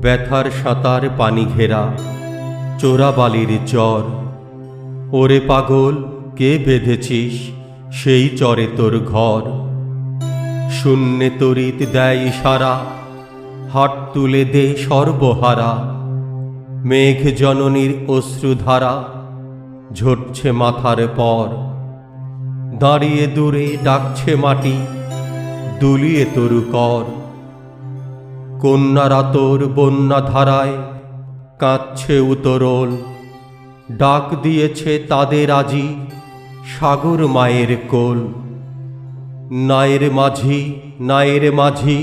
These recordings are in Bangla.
ব্যথার সাঁতার পানি ঘেরা চোরাবালির চর ওরে পাগল, কে বেঁধেছিস সেই চরে তোর ঘর? শূন্যে তরিত দেয় ইশারা হাট তুলে দে সর্বহারা। মেঘ জননীর অশ্রুধারা ঝরছে মাথার পর। দাঁড়িয়ে দূরে ডাকছে মাটি, দুলিয়ে তরু কর। কন্যারা তোর বন্যা ধারায় কাঁদছে উতরল। ডাক দিয়েছে তাদের আজি সাগর মায়ের কোল। নায়ের মাঝি নায়ের মাঝি,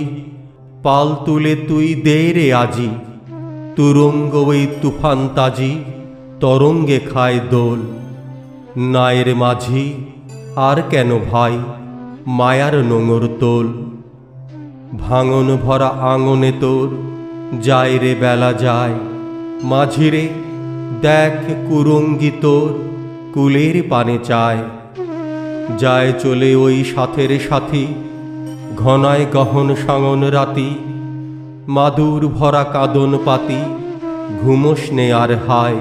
পাল তুলে তুই দে রে আজি। তুরঙ্গ ওই তুফান তাজি তরঙ্গে খায় দোল। নায়ের মাঝি, আর কেন ভাই মায়ার নোঙর তোল? ভাঙন ভরা আঙনে তোর, যায় রে বেলা যায়। মাঝিরে দেখ কুরঙ্গি তোর, কুলের পানে চায়। যায় চলে ওই সাথের সাথী, ঘনায় গহন সাঙন রাতি। মাদুর ভরা কাদন পাতি, ঘুমোস নে আর হায়।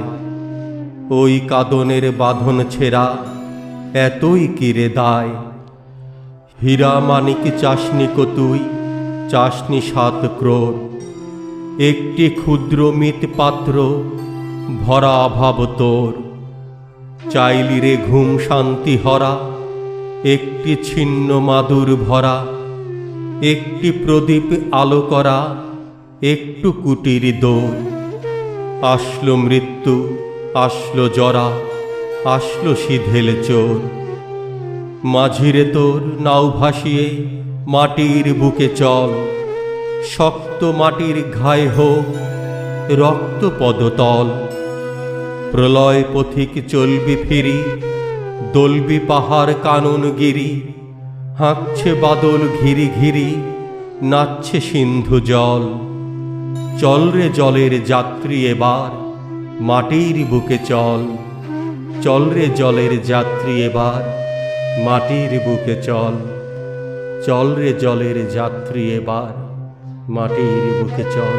ওই কাদনের বাঁধন ছেঁড়া এতই কিরে দায়। হীরা মানিক চাষনি তুই চাষনি সাত ক্রোর একটি ক্ষুদ্র পাত্র, ভরা অভাব তোর। চাইলি রে ঘুম শান্তি হরা, একটি ছিন্ন মাদুর ভরা। একটি প্রদীপ আলো করা, একটু কুটির দৌড় আসলো মৃত্যু, আসলো জরা, আসলো সিধেল চোর। মাঝিরে তোর নাও ভাসিয়ে মাটির বুকে চল, শক্ত মাটির ঘায় হোক রক্ত পদতল প্রলয় পথিক চলবি ফিরি, দলবি পাহাড় কানন গিরি, হাঁকছে বাদল ঘিরি ঘিরি, নাচছে সিন্ধু জল। চল রে জলের যাত্রী এবার, মাটির বুকে চল। চল রে জলের যাত্রী এবার, মাটির বুকে চল। চল রে জলের যাত্রী এবার মাটির বুকে চল।